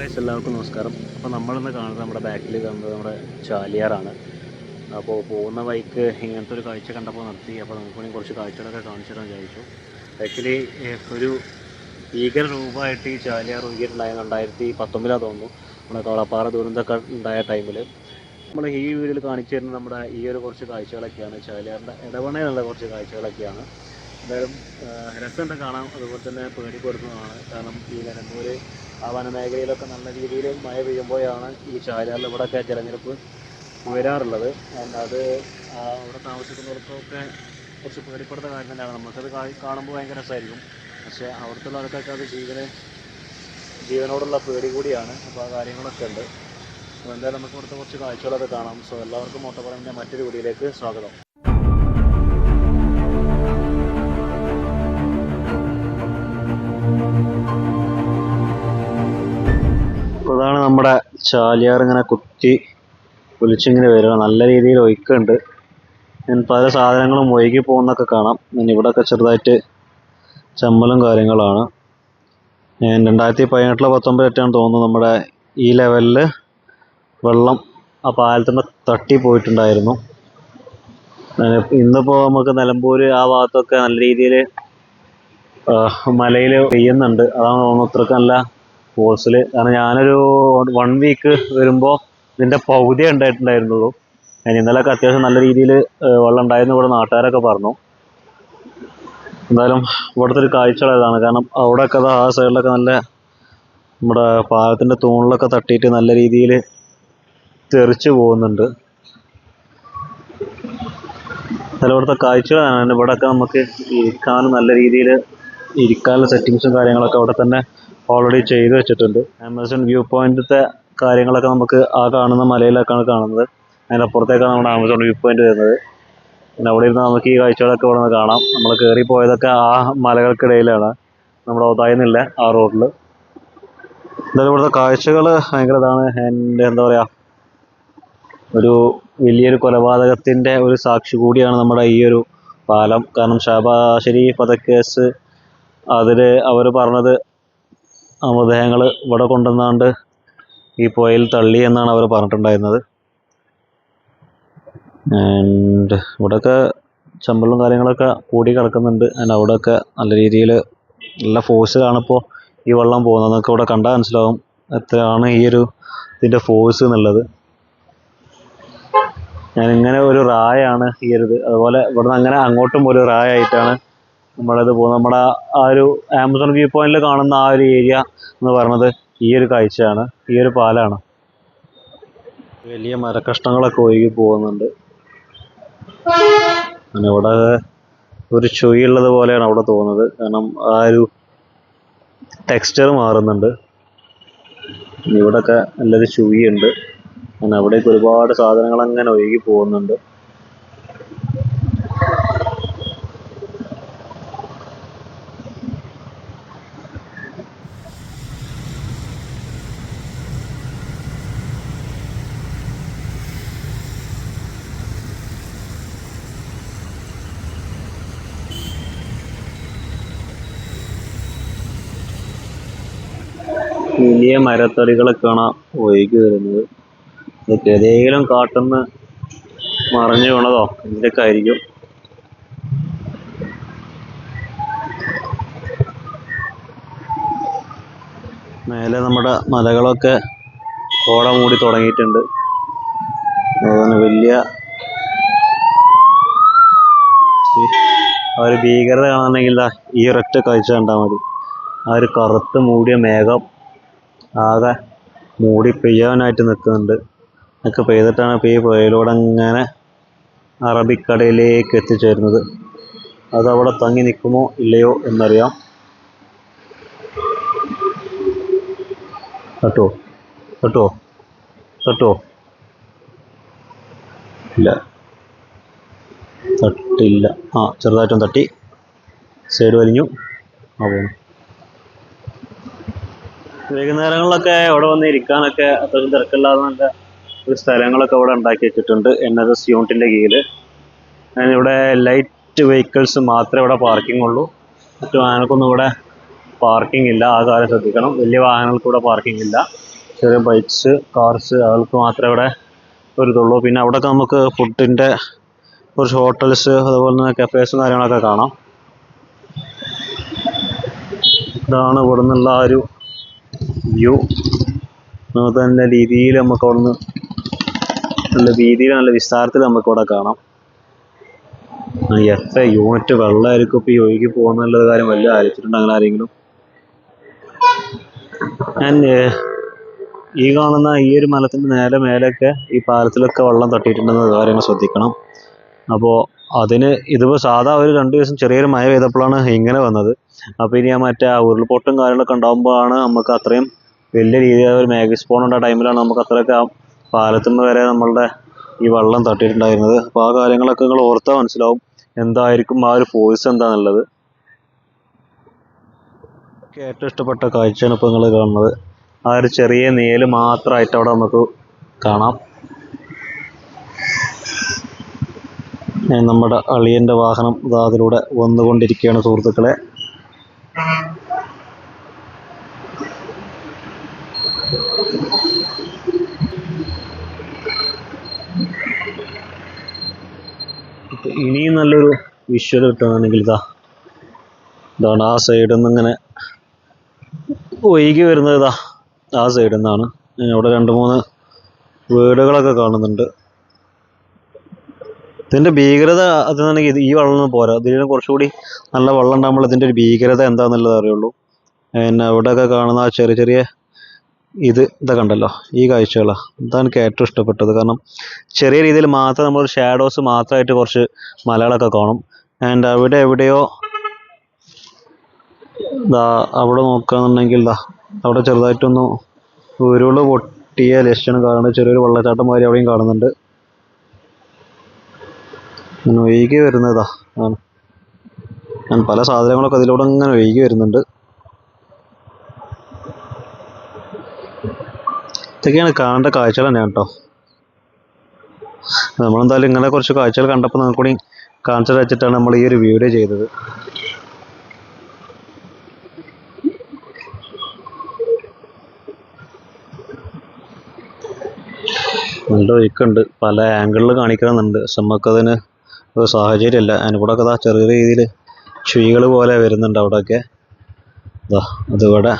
Guys എല്ലാവർക്കും നമസ്കാരം. അപ്പോൾ നമ്മളിന്ന് കാണുന്നത് നമ്മുടെ ബാക്കിൽ കാണുന്നത് നമ്മുടെ ചാലിയാറാണ്. അപ്പോൾ പോകുന്ന ബൈക്ക് ഇങ്ങനത്തെ ഒരു കാഴ്ച കണ്ടപ്പോൾ നിർത്തി. അപ്പോൾ നമുക്ക് വേണമെങ്കിൽ കുറച്ച് കാഴ്ചകളൊക്കെ കാണിച്ചു തരാൻ വിചാരിച്ചു. ആക്ച്വലി ഒരു ഭീകര രൂപമായിട്ട് ഈ ചാലിയാർ ഒഴുകിയിട്ടുണ്ടായ രണ്ടായിരത്തി പത്തൊമ്പതിലാണ് തോന്നുന്നു. നമ്മുടെ കളപ്പാറ ദുരന്തമൊക്കെ ഉണ്ടായ ടൈമിൽ നമ്മൾ ഈ വീഡിയോയിൽ കാണിച്ചു തരുന്ന നമ്മുടെ ഈ ഒരു കുറച്ച് കാഴ്ചകളൊക്കെയാണ്. ചാലിയാറിന്റെ ഇടവണയിലുള്ള കുറച്ച് കാഴ്ചകളൊക്കെയാണ്. എന്തായാലും രസമുണ്ട് കാണാം അതുപോലെ തന്നെ പേടിപ്പെടുത്തുന്നതാണ്. കാരണം ഈ നിലമ്പൂർ ആ വനമേഖലയിലൊക്കെ നല്ല രീതിയിൽ മഴ പെയ്യുമ്പോഴാണ് ഈ ചാലിയാറിൽ ഇവിടെയൊക്കെ ജലനിരപ്പ് ഉയരാറുള്ളത്. അത് അവിടെ താമസിക്കുന്നവർക്കൊക്കെ കുറച്ച് പേടിപ്പെടുത്തുന്ന കാര്യം തന്നെയാണ്. നമുക്കത് കാണുമ്പോൾ ഭയങ്കര രസമായിരിക്കും. പക്ഷേ അവിടുത്തെ ആൾക്കാർക്ക് അത് ജീവന് ജീവനോടുള്ള പേടി കൂടിയാണ്. അപ്പോൾ ആ കാര്യങ്ങളൊക്കെ ഉണ്ട്. അപ്പോൾ എന്തായാലും നമുക്ക് ഇവിടുത്തെ കുറച്ച് കാഴ്ചകളൊക്കെ കാണാം. സോ എല്ലാവർക്കും മോട്ടോപ്പറമ്പിന്റെ മറ്റൊരു വീഡിയോയിലേക്ക് സ്വാഗതം. നമ്മുടെ ചാലിയാർ ഇങ്ങനെ കുത്തി ഒലിച്ചിങ്ങനെ വരിക. നല്ല രീതിയിൽ ഒഴുക്കുണ്ട് ഞാൻ പല സാധനങ്ങളും ഒഴുകി പോകുന്നൊക്കെ കാണാം. ഞാൻ ഇവിടെയൊക്കെ ചെറുതായിട്ട് ചമ്മലും കാര്യങ്ങളാണ്. ഞാൻ രണ്ടായിരത്തി പതിനെട്ടിലോ പത്തൊമ്പതിലെറ്റാണ് തോന്നുന്നു നമ്മുടെ ഈ ലെവലിൽ വെള്ളം ആ പാലത്തിന്റെ തട്ടി പോയിട്ടുണ്ടായിരുന്നു. ഇന്നിപ്പോൾ നമുക്ക് നിലമ്പൂർ ആ ഭാഗത്തൊക്കെ നല്ല രീതിയിൽ മലയിൽ പെയ്യുന്നുണ്ട്. അതാണ് തോന്നുന്നു ഇത്രയ്ക്ക് നല്ല ഫോഴ്സിൽ കാരണം ഞാനൊരു വൺ വീക്ക് വരുമ്പോൾ ഇതിന്റെ പകുതി ഉണ്ടായിട്ടുണ്ടായിരുന്നുള്ളൂ. ഞാൻ ഇന്നലെയൊക്കെ അത്യാവശ്യം നല്ല രീതിയിൽ വെള്ളം ഉണ്ടായിരുന്നു. ഇവിടെ നാട്ടുകാരൊക്കെ പറഞ്ഞു. എന്തായാലും ഇവിടുത്തെ ഒരു കാഴ്ചകൾ ഇതാണ്. കാരണം അവിടെയൊക്കെ ആ സൈഡിലൊക്കെ നല്ല നമ്മുടെ പാലത്തിന്റെ തൂണിലൊക്കെ തട്ടിയിട്ട് നല്ല രീതിയിൽ തെറിച്ച് പോകുന്നുണ്ട്. എന്നാലും ഇവിടുത്തെ കാഴ്ചകളാണ് ഇവിടെയൊക്കെ നമുക്ക് ഇരിക്കാനും നല്ല രീതിയിൽ ഇരിക്കാനുള്ള സെറ്റിങ്സും കാര്യങ്ങളൊക്കെ അവിടെ തന്നെ ഓൾറെഡി ചെയ്തു വെച്ചിട്ടുണ്ട്. ആമസോൺ വ്യൂ പോയിന്റത്തെ കാര്യങ്ങളൊക്കെ നമുക്ക് ആ കാണുന്ന മലയിലൊക്കെയാണ് കാണുന്നത്. അതിന്റെ അപ്പുറത്തേക്കാണ് നമ്മുടെ ആമസോൺ വ്യൂ പോയിന്റ് വരുന്നത്. പിന്നെ അവിടെ ഇരുന്ന് നമുക്ക് ഈ കാഴ്ചകളൊക്കെ ഇവിടെ നിന്ന് കാണാം. നമ്മൾ കയറി പോയതൊക്കെ ആ മലകൾക്കിടയിലാണ്. നമ്മുടെ ഒതായിന്നില്ല ആ റോഡിൽ എന്തായാലും ഇവിടുത്തെ കാഴ്ചകൾ ഭയങ്കര ഇതാണ്. എന്റെ എന്താ പറയുക ഒരു വലിയൊരു കൊലപാതകത്തിന്റെ ഒരു സാക്ഷി കൂടിയാണ് നമ്മുടെ ഈ ഒരു പാലം. കാരണം ഷാബാശ്ശേരി വധക്കേസ് അതിൽ അവർ പറഞ്ഞത് ആ മൃതദേഹങ്ങൾ ഇവിടെ കൊണ്ടുവന്നാണ്ട് ഈ പുഴയിൽ തള്ളി എന്നാണ് അവർ പറഞ്ഞിട്ടുണ്ടായിരുന്നത്. ആൻഡ് ഇവിടെയൊക്കെ ചമ്പലും കാര്യങ്ങളൊക്കെ കൂടി കിടക്കുന്നുണ്ട്. ആൻഡ് അവിടെയൊക്കെ നല്ല രീതിയിൽ നല്ല ഫോഴ്സിലാണിപ്പോൾ ഈ വെള്ളം പോകുന്നത്. നമുക്ക് ഇവിടെ കണ്ടാൽ മനസ്സിലാവും എത്രയാണ് ഈ ഒരു ഇതിന്റെ ഫോഴ്സ് എന്നുള്ളത്. ഞാനിങ്ങനെ ഒരു റായാണ് ഈ ഒരു അതുപോലെ ഇവിടുന്ന് അങ്ങനെ അങ്ങോട്ടും ഒരു റായായിട്ടാണ് നമ്മളത് പോകുന്നത് നമ്മുടെ ആ- ഒരു ആമസോൺ വ്യൂ പോയിന്റിൽ കാണുന്ന ആ ഒരു ഏരിയ എന്ന് പറയുന്നത് ഈ ഒരു കാഴ്ചയാണ്. ഈ ഒരു പാലാണ്. വലിയ മരക്കഷ്ണങ്ങളൊക്കെ ഒഴുകി പോകുന്നുണ്ട്. അങ്ങനെ ഇവിടെ ഒരു ചുഴിയുള്ളത് പോലെയാണ് അവിടെ തോന്നുന്നത്. കാരണം ആ ഒരു ടെക്സ്ചർ മാറുന്നുണ്ട്. ഇവിടെയൊക്കെ നല്ലൊരു ചുഴിയുണ്ട്. അങ്ങനെ അവിടേക്ക് ഒരുപാട് സാധനങ്ങൾ അങ്ങനെ ഒഴുകി പോകുന്നുണ്ട്. വലിയ മരത്തടികളൊക്കെയാണ് ഒഴുകി വരുന്നത്. ഇതൊക്കെ ഏതെങ്കിലും കാട്ടുന്ന് മറിഞ്ഞു വീണതോ എന്തൊക്കെ ആയിരിക്കും. മേലെ നമ്മുടെ മലകളൊക്കെ കോട മൂടി തുടങ്ങിയിട്ടുണ്ട്. അതുപോലെ വലിയ ഒരു ഭീകരത കാണണമെങ്കിൽ ഈ ഒരൊറ്റ കാഴ്ച കണ്ടാൽ മതി. ആ ഒരു കറുത്ത് മൂടിയ മേഘം ആകെ മൂടി പെയ്യാനായിട്ട് നിൽക്കുന്നുണ്ട്. ഒക്കെ പെയ്തിട്ടാണ് ഇപ്പോൾ ഈ പുഴയിലൂടെ അങ്ങനെ അറബിക്കടലിലേക്ക് എത്തിച്ചേരുന്നത്. അതവിടെ തങ്ങി നിൽക്കുമോ ഇല്ലയോ എന്നറിയാം. തട്ടോ തട്ടോ തട്ടോ. ഇല്ല. തട്ടില്ല. ആ ചെറുതായിട്ടും തട്ടി. സൈഡ് വലിഞ്ഞു. ആ പോണു വൈകുന്നേരങ്ങളിലൊക്കെ ഇവിടെ വന്ന് ഇരിക്കാനൊക്കെ അത്രയും തിരക്കില്ലാതെ നല്ല ഒരു സ്ഥലങ്ങളൊക്കെ ഇവിടെ ഉണ്ടാക്കി വെച്ചിട്ടുണ്ട്. എൻ എസ് എസ് യൂണിറ്റിന്റെ കീഴിൽ ഇവിടെ ലൈറ്റ് വെഹിക്കിൾസ് മാത്രമേ ഇവിടെ പാർക്കിംഗ് ഉള്ളൂ. മറ്റു വാഹനങ്ങൾക്കൊന്നും ഇവിടെ പാർക്കിംഗ് ഇല്ല. ആ കാര്യം ശ്രദ്ധിക്കണം. വലിയ വാഹനങ്ങൾക്ക് ഇവിടെ പാർക്കിംഗ് ഇല്ല. ചെറിയ ബൈക്സ് കാർസ് അതൊക്കെ മാത്രമേ ഇവിടെ ഒരു ഇതുള്ളൂ പിന്നെ അവിടെയൊക്കെ നമുക്ക് ഫുഡിന്റെ കുറച്ച് ഹോട്ടൽസ് അതുപോലെ തന്നെ കഫേസും കാര്യങ്ങളൊക്കെ കാണാം. ഇതാണ് ഇവിടെ നിന്നുള്ള ഒരു വ്യൂ നല്ല രീതിയിൽ നമുക്ക് അവിടെ നിന്ന് നല്ല രീതിയിൽ നല്ല വിസ്താരത്തിൽ നമുക്ക് അവിടെ കാണാം. എത്ര യൂണിറ്റ് വെള്ളമായിരിക്കും ഇപ്പോൾ ഈ ഒഴുകി പോകുന്നുള്ള കാര്യം വല്ല ആലോചിച്ചിട്ടുണ്ട് അങ്ങനെ ആരെങ്കിലും. ഞാൻ ഈ കാണുന്ന ഈ ഒരു മലത്തിന്റെ നേരെ മേലെയൊക്കെ ഈ പാലത്തിലൊക്കെ വെള്ളം തട്ടിയിട്ടുണ്ടെന്ന് കാര്യങ്ങൾ ശ്രദ്ധിക്കണം. അപ്പോൾ അതിന് ഇതിപ്പോൾ സാധാ ഒരു രണ്ട് ദിവസം ചെറിയൊരു മഴ പെയ്തപ്പോഴാണ് ഇങ്ങനെ വന്നത്. അപ്പോൾ ഇനി ആ മറ്റേ ആ ഉരുൾപൊട്ടും കാര്യങ്ങളൊക്കെ ഉണ്ടാകുമ്പോഴാണ് നമുക്ക് അത്രയും വലിയ രീതിയിൽ ഒരു മാഗി സ്പോൺ ഉണ്ട ടൈമിലാണ് നമുക്ക് അത്രയൊക്കെ ആ പാലത്തുനിന്ന് വരെ നമ്മളുടെ ഈ വെള്ളം തട്ടിയിട്ടുണ്ടായിരുന്നത്. അപ്പോൾ ആ കാര്യങ്ങളൊക്കെ നിങ്ങൾ ഓർത്താൽ മനസ്സിലാവും എന്തായിരിക്കും ആ ഒരു ഫോഴ്സ് എന്താണെന്നുള്ളത് ഏറ്റവും ഇഷ്ടപ്പെട്ട കാഴ്ചയാണ് ഇപ്പോൾ നിങ്ങൾ കാണുന്നത്. ആ ഒരു ചെറിയ നീൽ മാത്രമായിട്ട് അവിടെ നമുക്ക് കാണാം. നമ്മുടെ അളിയന്റെ വാഹനം ഇതാ അതിലൂടെ വന്നുകൊണ്ടിരിക്കുകയാണ് സുഹൃത്തുക്കളെ. ഇനിയും നല്ലൊരു വിഷ്വൽ കിട്ടുകയാണെങ്കിൽ ഇതാ ഇതാണ് ആ സൈഡിൽ നിന്ന് ഇങ്ങനെ ഒഴുകി വരുന്നത് ഇതാ ആ സൈഡിൽ നിന്നാണ് അവിടെ രണ്ട് മൂന്ന് വീടുകളൊക്കെ കാണുന്നുണ്ട്. ഇതിന്റെ ഭീകരത അതെന്നുണ്ടെങ്കിൽ ഈ വെള്ളം പോരാ. ഇതിന് കുറച്ചുകൂടി നല്ല വെള്ളം ഉണ്ടാകുമ്പോൾ ഇതിന്റെ ഒരു ഭീകരത എന്താണെന്നുള്ളത് അറിയുള്ളൂ. പിന്നെ അവിടെയൊക്കെ കാണുന്ന ആ ചെറിയ ചെറിയ ഇത് ഇതൊക്കെ ഉണ്ടല്ലോ ഈ കാഴ്ചകളാണ് ഇതാണ് എനിക്ക് ഏറ്റവും ഇഷ്ടപ്പെട്ടത്. കാരണം ചെറിയ രീതിയിൽ മാത്രം നമ്മൾ ഷാഡോസ് മാത്രമായിട്ട് കുറച്ച് മലകളൊക്കെ കാണും. ആൻഡ് അവിടെ എവിടെയോ ഇതാ അവിടെ നോക്കുകയാണെന്നുണ്ടെങ്കിൽ ഇതാ അവിടെ ചെറുതായിട്ടൊന്ന് ഉരുൾ പൊട്ടിയ ലക്ഷണം കാണുന്നുണ്ട് ചെറിയൊരു വെള്ളച്ചാട്ടം മാതിരി അവിടെയും കാണുന്നുണ്ട്. ഇങ്ങനെ ഒഴുകി വരുന്നതാ. ആണ്. ഞാൻ പല സാധനങ്ങളൊക്കെ അതിലൂടെ ഇങ്ങനെ ഒഴുകി വരുന്നുണ്ട്. ഇതൊക്കെയാണ് കാണേണ്ട കാഴ്ചകൾ തന്നെയാണ് കേട്ടോ. നമ്മളെന്തായാലും ഇങ്ങനെ കുറച്ച് കാഴ്ചകൾ കണ്ടപ്പോൾ നമുക്ക് കൂടി കാണിച്ചു വെച്ചിട്ടാണ് നമ്മൾ ഈ ഒരു വീഡിയോ ചെയ്തത്. നല്ല ഒഴുക്കുണ്ട് പല ആംഗിളിൽ കാണിക്കണമെന്നുണ്ട് നമുക്കതിന് ഒരു സാഹചര്യമല്ല. അതിന് കൂടെ ഒക്കെ ചെറിയ രീതിയിൽ ചുഴികൾ പോലെ വരുന്നുണ്ട് അവിടെയൊക്കെ ഇതാ അതിവിടെ.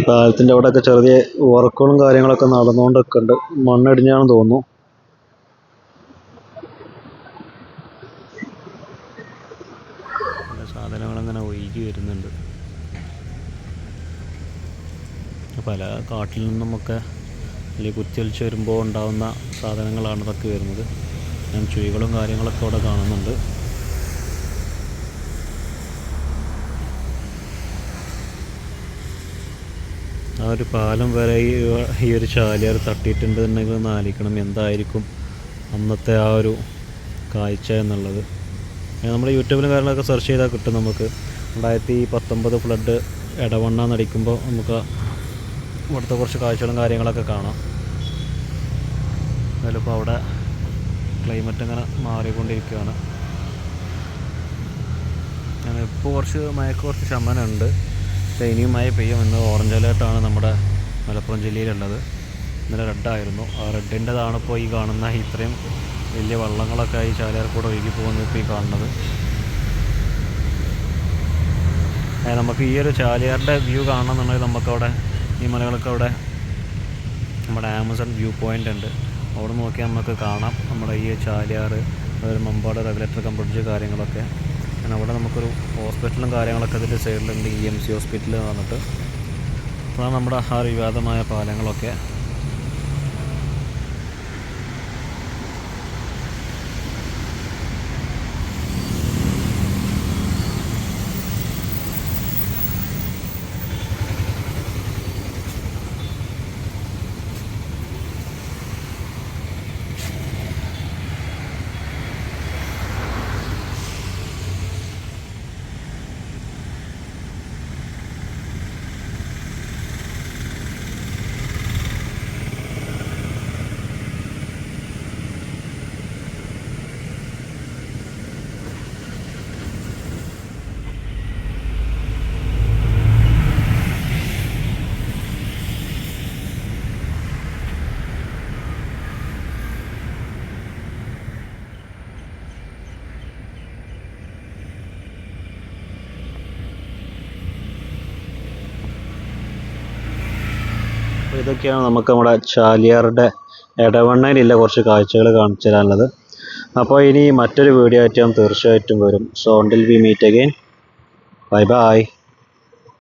പാലത്തിന്റെ അവിടെയൊക്കെ ചെറിയ വർക്കുകളും കാര്യങ്ങളൊക്കെ നടന്നുകൊണ്ടൊക്കെ ഉണ്ട് മണ്ണിടിഞ്ഞാണെന്ന് തോന്നുന്നു പല സാധനങ്ങളങ്ങനെ ഒഴുകി വരുന്നുണ്ട് പല കാട്ടിൽ നിന്നുമൊക്കെ അല്ലെങ്കിൽ കുത്തിയൊലിച്ച് വരുമ്പോൾ ഉണ്ടാകുന്ന സാധനങ്ങളാണ് ഇതൊക്കെ വരുന്നത്. ഞാൻ ചുഴികളും കാര്യങ്ങളൊക്കെ അവിടെ കാണുന്നുണ്ട്. ആ ഒരു പാലം വരെ ഈ ഒരു ചാലിയാർ തട്ടിയിട്ടുണ്ടെന്നുണ്ടെങ്കിൽ ഒന്ന് ആലോചിക്കണം എന്തായിരിക്കും അന്നത്തെ ആ ഒരു കാഴ്ച എന്നുള്ളത്. നമ്മൾ യൂട്യൂബിലും കാര്യങ്ങളൊക്കെ സെർച്ച് ചെയ്താൽ കിട്ടും നമുക്ക്. രണ്ടായിരത്തി പത്തൊമ്പത് ഫ്ലഡ് ഇടവണ്ണ നടിക്കുമ്പോൾ നമുക്ക് ഇവിടുത്തെ കുറച്ച് കാഴ്ചകളും കാര്യങ്ങളൊക്കെ കാണാം. അതിലിപ്പോൾ അവിടെ ക്ലൈമറ്റ് ഇങ്ങനെ മാറിക്കൊണ്ടിരിക്കുകയാണ്. ഇപ്പോൾ കുറച്ച് മയക്ക് കുറച്ച് ശമനമുണ്ട്. പക്ഷേ ഇനിയും മഴ പെയ്യും ഇന്ന് ഓറഞ്ച് അലേർട്ടാണ് നമ്മുടെ മലപ്പുറം ജില്ലയിലുള്ളത്. ഇന്നലെ റെഡായിരുന്നു ആ റെഡിന്റെതാണ് ഇപ്പോൾ ഈ കാണുന്ന ഇത്രയും വലിയ വള്ളങ്ങളൊക്കെ ഈ ചാലിയാർക്കൂടെ ഒഴുകി പോകുന്നത് ഇപ്പോൾ ഈ കാണുന്നത്. നമുക്ക് ഈ ഒരു ചാലിയാറിന്റെ വ്യൂ കാണണമെന്നുണ്ടെങ്കിൽ നമുക്കവിടെ ഈ മലകളൊക്കെ അവിടെ നമ്മുടെ ആമസോൺ വ്യൂ പോയിന്റ് ഉണ്ട്. അവിടെ നോക്കിയാൽ നമുക്ക് കാണാം. നമ്മുടെ ഈ ചാലിയാർ അതൊരു മമ്പാട് റെഗുലേറ്റർ ബ്രിഡ്ജ് കാര്യങ്ങളൊക്കെ. പിന്നെ അവിടെ നമുക്കൊരു ഹോസ്പിറ്റലും കാര്യങ്ങളൊക്കെ അതിന്റെ സൈഡിലുണ്ട് ഇ എം സി ഹോസ്പിറ്റൽ വന്നിട്ട് അതാണ് നമ്മുടെ ആ വിവാദമായ പാലങ്ങളൊക്കെ. ഇതൊക്കെയാണ് നമുക്ക് നമ്മുടെ ചാലിയാറുടെ ഇടവണ്ണയിലുള്ള കുറച്ച് കാഴ്ചകൾ കാണിച്ചു തരാനുള്ളത്. അപ്പോൾ ഇനി മറ്റൊരു വീഡിയോ ആയിട്ട് ഞാൻ തീർച്ചയായിട്ടും വരും. So until we meet again bye bye